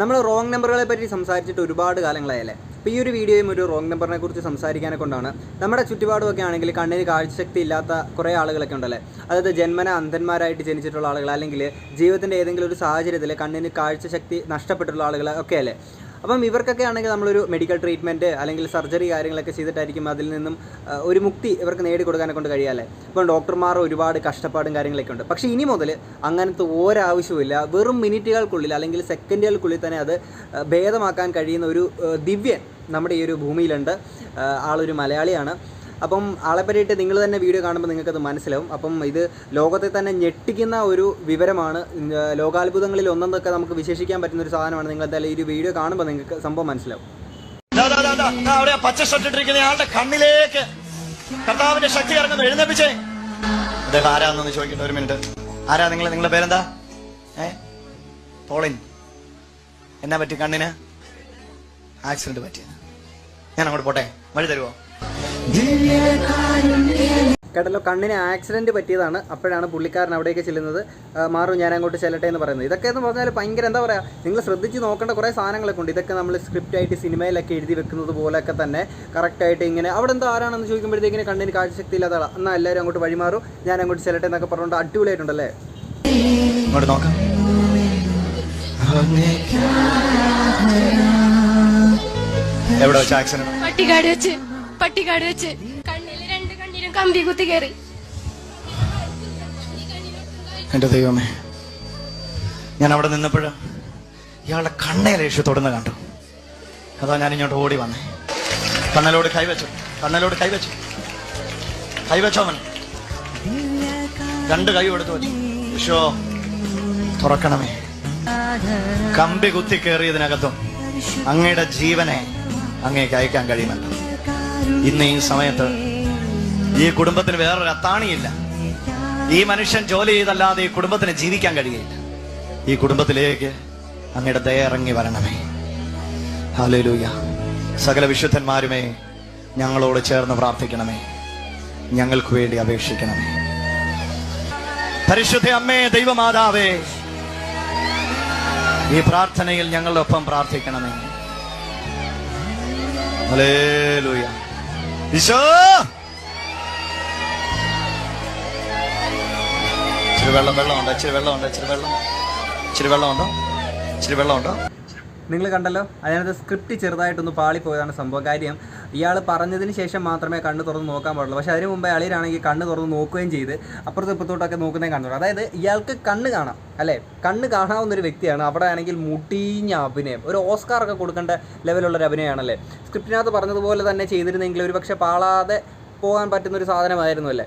നമ്മൾ റോങ് നമ്പറുകളെ പറ്റി സംസാരിച്ചിട്ട് ഒരുപാട് കാലങ്ങളായല്ലേ? അപ്പോൾ ഈ ഒരു വീഡിയോയും ഒരു റോങ് നമ്പറിനെ കുറിച്ച് സംസാരിക്കാനെ കൊണ്ടാണ് നമ്മുടെ ചുറ്റുപാടുമൊക്കെ ആണെങ്കിൽ കണ്ണിന് കാഴ്ചശക്തി ഇല്ലാത്ത കുറേ ആളുകളൊക്കെ ഉണ്ടല്ലേ? അതായത് ജന്മന അന്ധന്മാരായിട്ട് ജനിച്ചിട്ടുള്ള ആളുകൾ അല്ലെങ്കിൽ ജീവിതത്തിന്റെ ഏതെങ്കിലും ഒരു സാഹചര്യത്തിൽ കണ്ണിന് കാഴ്ചശക്തി നഷ്ടപ്പെട്ടിട്ടുള്ള ആളുകൾ ഒക്കെ അല്ലേ? അപ്പം ഇവർക്കൊക്കെ ആണെങ്കിൽ നമ്മളൊരു മെഡിക്കൽ ട്രീറ്റ്മെന്റ് അല്ലെങ്കിൽ സർജറി കാര്യങ്ങളൊക്കെ ചെയ്തിട്ടായിരിക്കും അതിൽ നിന്നും ഒരു മുക്തി ഇവർക്ക് നേടിക്കൊടുക്കാനെ കൊണ്ട് കഴിയാല്ലേ? ഇപ്പം ഡോക്ടർമാർ ഒരുപാട് കഷ്ടപ്പാടും കാര്യങ്ങളൊക്കെ ഉണ്ട്. പക്ഷേ ഇനി മുതൽ അങ്ങനത്തെ ഒരാവശ്യവുമില്ല. വെറും മിനിറ്റുകൾക്കുള്ളിൽ അല്ലെങ്കിൽ സെക്കൻഡുകൾക്കുള്ളിൽ തന്നെ അത് ഭേദമാക്കാൻ കഴിയുന്ന ഒരു ദിവ്യൻ നമ്മുടെ ഈ ഒരു ഭൂമിയിലുണ്ട്. ആളൊരു മലയാളിയാണ്. അപ്പം ആളെ നിങ്ങൾ തന്നെ വീഡിയോ കാണുമ്പോൾ നിങ്ങൾക്കത് മനസ്സിലാവും. അപ്പം ഇത് ലോകത്തെ തന്നെ ഞെട്ടിക്കുന്ന ഒരു വിവരമാണ്. ലോകാത്ഭുതങ്ങളിൽ ഒന്നെന്നൊക്കെ നമുക്ക് വിശേഷിക്കാൻ പറ്റുന്ന ഒരു സാധനമാണ്. നിങ്ങൾ എന്തായാലും ഈ ഒരു വീഡിയോ കാണുമ്പോൾ നിങ്ങൾക്ക് സംഭവം മനസ്സിലാവും. അവിടെ പച്ച ഷർട്ട് ഇട്ടിരിക്കുന്ന ആളുടെ കണ്ണിലേക്ക് കർത്താവിന്റെ ശക്തി ഇറങ്ങുന്നു എഴുന്നേപ്പിച്ചേ. അദ്ദേഹം ആരാന്നൊന്ന് ചോദിക്കട്ടെ ഒരു മിനിറ്റ് ആരാ നിങ്ങൾ നിങ്ങളുടെ പേരെന്താ? ഏ? എന്നാ പറ്റി കണ്ണിന്? ആക്സിഡന്റ് പറ്റിയ ഞാൻ അങ്ങോട്ട് പോട്ടെ. വഴി തരുമോ കേട്ടല്ലോ കണ്ണിന് ആക്സിഡന്റ് പറ്റിയതാണ്. അപ്പോഴാണ് പുള്ളിക്കാരൻ അവിടേക്ക് ചെല്ലുന്നത്. മാറും ഞാൻ അങ്ങോട്ട് ചെല്ലട്ടെ എന്ന് പറയുന്നത്. ഇതൊക്കെ എന്ന് പറഞ്ഞാൽ ഭയങ്കര എന്താ പറയുക നിങ്ങൾ ശ്രദ്ധിച്ച് നോക്കേണ്ട കുറേ സാധനങ്ങളൊക്കെ ഉണ്ട്. ഇതൊക്കെ നമ്മൾ സ്ക്രിപ്റ്റ് ആയിട്ട് സിനിമയിലൊക്കെ എഴുതി വെക്കുന്നത് പോലെയൊക്കെ തന്നെ കറക്റ്റായിട്ട് ഇങ്ങനെ അവിടെ എന്താ ആരാണെന്ന് ചോദിക്കുമ്പോഴത്തേക്കിന് കണ്ണിന് കാഴ്ചശക്തി ഇല്ലാത്ത ആളാണ് എന്നാൽ എല്ലാവരും അങ്ങോട്ട് വഴിമാറും. ഞാൻ അങ്ങോട്ട് ചെല്ലട്ടെ എന്നൊക്കെ പറഞ്ഞുകൊണ്ട് അടിപൊളിയായിട്ടുണ്ടല്ലേ? ഇങ്ങോട്ട് നോക്കാം. എവിടെ വെച്ച് ആക്സിഡന്റ് പട്ടിക്കാട് വെച്ച്. പട്ടിക്കാട് വെച്ച് കണ്ണിൽ രണ്ട് കണ്ണിലും കമ്പി കുത്തി കയറി എന്റെ ദൈവമേ ഞാൻ അവിടെ നിന്നപ്പോഴ ഇയാളുടെ കണ്ണേ തൊടുന്ന കണ്ടു. അതാ ഞാൻ ഇങ്ങോട്ട് ഓടി വന്നേ. കണ്ണലോട് കൈവച്ചു കണ്ണലോട് കൈവച്ചു കൈവച്ചോ അവൻ രണ്ട് കൈ എടുത്തു വെച്ചു. യേശോ തുറക്കണമേ. കമ്പി കുത്തി കയറിയതിനകത്തും അങ്ങയുടെ ജീവനെ അങ്ങേക്ക് അയക്കാൻ കഴിയുമല്ലോ. ഇന്ന് ഈ സമയത്ത് ഈ കുടുംബത്തിന് വേറൊരു അത്താണിയില്ല. ഈ മനുഷ്യൻ ജോലി ചെയ്തല്ലാതെ ഈ കുടുംബത്തിന് ജീവിക്കാൻ കഴിയില്ല. ഈ കുടുംബത്തിലേക്ക് അങ്ങയുടെ ദയ ഇറങ്ങി വരണമേ. ഹാലൂയ സകല വിശുദ്ധന്മാരുമേ ഞങ്ങളോട് ചേർന്ന് പ്രാർത്ഥിക്കണമേ. ഞങ്ങൾക്ക് വേണ്ടി അപേക്ഷിക്കണമേ. പരിശുദ്ധ അമ്മേ ദൈവമാതാവേ ഈ പ്രാർത്ഥനയിൽ ഞങ്ങളുടെ ഒപ്പം പ്രാർത്ഥിക്കണമേ. ഹല്ലേലൂയ. ഈശോ! ഇച്ചിരി വെള്ളം വെള്ളമുണ്ടോ ഇച്ചിരി വെള്ളമുണ്ടോ ഇച്ചിരി വെള്ളം ഇച്ചിരി വെള്ളമുണ്ടോ ഇച്ചിരി വെള്ളമുണ്ടോ നിങ്ങൾ കണ്ടല്ലോ അതിനകത്ത് സ്ക്രിപ്റ്റ് ചെറുതായിട്ടൊന്ന് പാളിപ്പോയതാണ് സംഭവം. കാര്യം ഇയാൾ പറഞ്ഞതിന് ശേഷം മാത്രമേ കണ്ണ് തുറന്ന് നോക്കാൻ പാടുള്ളൂ. പക്ഷേ അതിന് മുമ്പേ അളിയിലാണെങ്കിൽ കണ്ണ് തുറന്ന് നോക്കുകയും ചെയ്ത് അപ്പുറത്തും ഇപ്പുറത്തോട്ടൊക്കെ നോക്കുന്നേ കാണുള്ളൂ അതായത് ഇയാൾക്ക് കണ്ണ് കാണാം അല്ലേ? കണ്ണ് കാണാവുന്ന ഒരു വ്യക്തിയാണ്. അവിടെ ആണെങ്കിൽ മുട്ടിഞ്ഞ അഭിനയം ഒരു ഓസ്കാർ ഒക്കെ കൊടുക്കേണ്ട ലെവലുള്ള ഒരു അഭിനയമാണല്ലേ സ്ക്രിപ്റ്റിനകത്ത് പറഞ്ഞതുപോലെ തന്നെ ചെയ്തിരുന്നെങ്കിൽ ഒരു പക്ഷേ പാളാതെ പോകാൻ പറ്റുന്ന ഒരു സാധനമായിരുന്നു അല്ലേ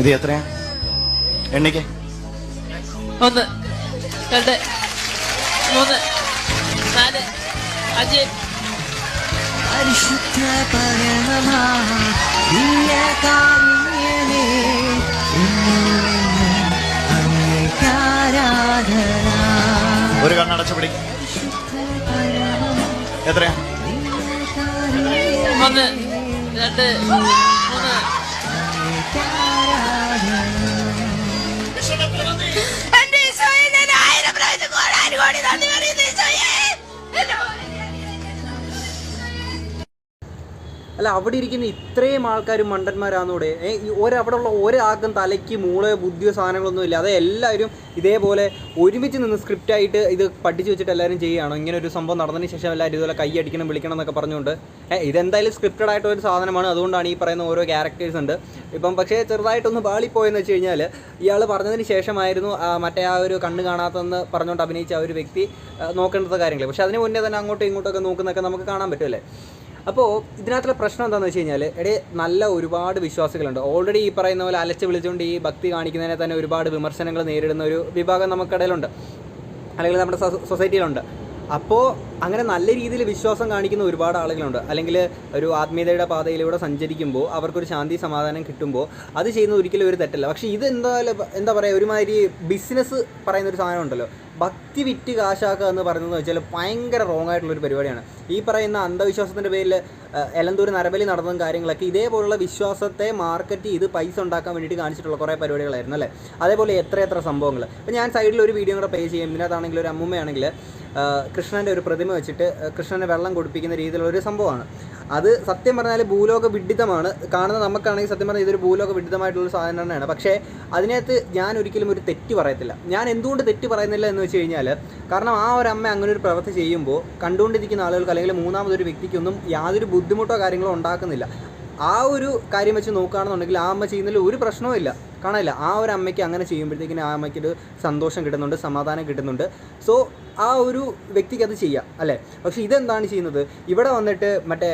ഇത് എത്രയാ? എണ്ണിക്ക്. ഒന്ന് രണ്ട് മൂന്ന് നാല് അഞ്ച്. പരിശുദ്ധ പരമമാ ഒരു കണ്ണടച്ചു പിടി. എത്രയാ? ഒന്ന് രണ്ട് മൂന്ന് പ്രാവശ്യം കോടാനും കോടി നന്ദി പറയുന്നു ഈശോയെ എന്റെ അല്ല അവിടെ ഇരിക്കുന്ന ഇത്രയും ആൾക്കാരും മണ്ടന്മാരാന്നൂടെ? ഒരവിടെ ഉള്ള ഒരാൾക്കും തലയ്ക്ക് മൂളയോ ബുദ്ധിയോ സാധനങ്ങളൊന്നും ഇല്ല. അത് എല്ലാവരും ഇതേപോലെ ഒരുമിച്ച് നിന്ന് സ്ക്രിപ്റ്റായിട്ട് ഇത് പഠിച്ചു വെച്ചിട്ട് എല്ലാവരും ചെയ്യുകയാണോ? ഇങ്ങനെ ഒരു സംഭവം നടന്നതിന് ശേഷം എല്ലാവരും ഇതുപോലെ കൈ അടിക്കണം വിളിക്കണം എന്നൊക്കെ പറഞ്ഞുകൊണ്ട്. ഇതെന്തായാലും സ്ക്രിപ്റ്റഡ് ആയിട്ട് ഒരു സാധനമാണ്. അതുകൊണ്ടാണ് ഈ പറയുന്ന ഓരോ ക്യാരക്ടേഴ്സ് ഉണ്ട്. ഇപ്പം പക്ഷേ ചെറുതായിട്ടൊന്ന് പാളിപ്പോയെന്ന് വെച്ച് കഴിഞ്ഞാൽ ഇയാൾ പറഞ്ഞതിന് ശേഷമായിരുന്നു മറ്റേ ആ ഒരു കണ്ണ് കാണാത്തതെന്ന് പറഞ്ഞുകൊണ്ട് അഭിനയിച്ച ആ ഒരു വ്യക്തി നോക്കേണ്ടത് കാര്യങ്ങൾ പക്ഷേ അതിന് മുന്നേ തന്നെ അങ്ങോട്ടും ഇങ്ങോട്ടൊക്കെ നോക്കുന്നതൊക്കെ നമുക്ക് കാണാൻ പറ്റുമല്ലേ അപ്പോൾ ഇതിനകത്തുള്ള പ്രശ്നം എന്താണെന്ന് വെച്ച് കഴിഞ്ഞാൽ എടേ നല്ല ഒരുപാട് വിശ്വാസികളുണ്ട്. ഓൾറെഡി ഈ പറയുന്ന പോലെ അലച്ച് വിളിച്ചുകൊണ്ട് ഈ ഭക്തി കാണിക്കുന്നതിനെ തന്നെ ഒരുപാട് വിമർശനങ്ങൾ നേരിടുന്ന ഒരു വിഭാഗം നമുക്കിടയിലുണ്ട്. അല്ലെങ്കിൽ നമ്മുടെ സൊസൈറ്റിയിലുണ്ട്. അപ്പോൾ അങ്ങനെ നല്ല രീതിയിൽ വിശ്വാസം കാണിക്കുന്ന ഒരുപാട് ആളുകളുണ്ട്. അല്ലെങ്കിൽ ഒരു ആത്മീയതയുടെ പാതയിലൂടെ സഞ്ചരിക്കുമ്പോൾ അവർക്കൊരു ശാന്തി സമാധാനം കിട്ടുമ്പോൾ അത് ചെയ്യുന്നത് ഒരിക്കലും ഒരു തെറ്റല്ല. പക്ഷേ ഇത് എന്തായാലും എന്താ പറയുക ഒരുമാതിരി ബിസിനസ് പറയുന്ന ഒരു സാധനം ഉണ്ടല്ലോ. ഭക്തി വിറ്റ് കാശാക്കുക എന്ന് പറയുന്നത് വെച്ചാൽ ഭയങ്കര റോങ് ആയിട്ടുള്ള ഒരു പരിപാടിയാണ്. ഈ പറയുന്ന അന്ധവിശ്വാസത്തിന്റെ പേരിൽ എലന്തൂർ നരബലി നടന്നതും കാര്യങ്ങളൊക്കെ ഇതേപോലുള്ള വിശ്വാസത്തെ മാർക്കറ്റ് ചെയ്ത് പൈസ ഉണ്ടാക്കാൻ വേണ്ടിയിട്ട് കാണിച്ചിട്ടുള്ള കുറേ പരിപാടികളായിരുന്നു അല്ലേ? അതേപോലെ എത്ര എത്ര സംഭവങ്ങൾ. അപ്പോൾ ഞാൻ സൈഡിൽ ഒരു വീഡിയോ കൂടെ പേ ചെയ്യും. ഇതിനകത്താണെങ്കിൽ ഒരു അമ്മൂമ്മയാണെങ്കിൽ കൃഷ്ണന്റെ ഒരു പ്രതിമ വെച്ചിട്ട് കൃഷ്ണനെ വെള്ളം കുടിപ്പിക്കുന്ന രീതിയിലുള്ള ഒരു സംഭവമാണ്. അത് സത്യം പറഞ്ഞാൽ ഭൂലോക വിഡിതമാണ്. കാണുന്ന നമുക്കാണെങ്കിൽ സത്യം പറഞ്ഞാൽ ഇതൊരു ഭൂലോക വിഡിതമായിട്ടുള്ള സാധനം തന്നെയാണ്. പക്ഷേ അതിനകത്ത് ഞാൻ ഒരിക്കലും ഒരു തെറ്റ് പറയത്തില്ല. ഞാൻ എന്തുകൊണ്ട് തെറ്റ് പറയുന്നില്ല എന്ന് വെച്ച് കഴിഞ്ഞാൽ കാരണം ആ ഒരു അമ്മ അങ്ങനെ ഒരു പ്രവൃത്തി ചെയ്യുമ്പോൾ കണ്ടുകൊണ്ടിരിക്കുന്ന ആളുകൾക്ക് അല്ലെങ്കിൽ മൂന്നാമതൊരു വ്യക്തിക്കൊന്നും യാതൊരു ബുദ്ധിമുട്ടോ കാര്യങ്ങളോ ഉണ്ടാക്കുന്നില്ല. ആ ഒരു കാര്യം വെച്ച് നോക്കുകയാണെന്നുണ്ടെങ്കിൽ ആ അമ്മ ചെയ്യുന്നതിൽ ഒരു പ്രശ്നവും ഇല്ല. കാണാനില്ല. ആ ഒരു അമ്മയ്ക്ക് അങ്ങനെ ചെയ്യുമ്പോഴത്തേക്കിന് ആ അമ്മയ്ക്കൊരു സന്തോഷം കിട്ടുന്നുണ്ട് സമാധാനം കിട്ടുന്നുണ്ട്. സോ ആ ഒരു വ്യക്തിക്ക് അത് ചെയ്യാം അല്ലേ? പക്ഷേ ഇതെന്താണ് ചെയ്യുന്നത്? ഇവിടെ വന്നിട്ട് മറ്റേ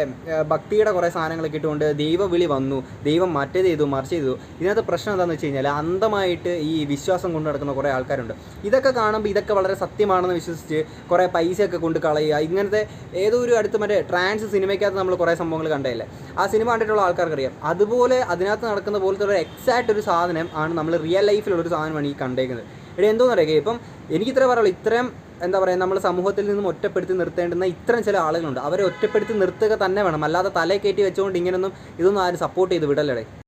ഭക്തിയുടെ കുറേ സാധനങ്ങളൊക്കെ ഇട്ടുകൊണ്ട് ദൈവവിളി വന്നു ദൈവം മറ്റേത് ചെയ്തു മറിച്ച് ചെയ്തു. ഇതിനകത്ത് പ്രശ്നം എന്താണെന്ന് വെച്ച് കഴിഞ്ഞാൽ അന്ധമായിട്ട് ഈ വിശ്വാസം കൊണ്ട് നടക്കുന്ന കുറേ ആൾക്കാരുണ്ട്. ഇതൊക്കെ കാണുമ്പോൾ ഇതൊക്കെ വളരെ സത്യമാണെന്ന് വിശ്വസിച്ച് കുറേ പൈസയൊക്കെ കൊണ്ട് കളയുക ഇങ്ങനത്തെ ഏതോ ഒരു അടുത്ത് മറ്റേ ട്രാൻസ് സിനിമയ്ക്കകത്ത് നമ്മൾ കുറേ സംഭവങ്ങൾ കണ്ടതല്ലേ? ആ സിനിമ കണ്ടിട്ടുള്ള ആൾക്കാർക്കറിയാം. അതുപോലെ അതിനകത്ത് നടക്കുന്ന പോലത്തെ ഒരു എക്സാക്റ്റ് ഒരു സാധനം ആണ് നമ്മൾ റിയൽ ലൈഫിലുള്ള ഒരു സാധനമാണ് ഈ കണ്ടേക്കുന്നത്. ഇവിടെ എന്തോന്നറിയാം? ഇപ്പം എനിക്കിത്ര പറയുള്ളൂ ഇത്രയും എന്താ പറയുക നമ്മൾ സമൂഹത്തിൽ നിന്നും ഒറ്റപ്പെടുത്തി നിർത്തേണ്ടുന്ന ഇത്രയും ചില ആളുകളുണ്ട്. അവരെ ഒറ്റപ്പെടുത്തി നിർത്തുക തന്നെ വേണം. അല്ലാതെ തലേ കയറ്റി വെച്ചുകൊണ്ട് ഇങ്ങനൊന്നും ഇതൊന്നും ആരും സപ്പോർട്ട് ചെയ്ത് വിടല്ലേ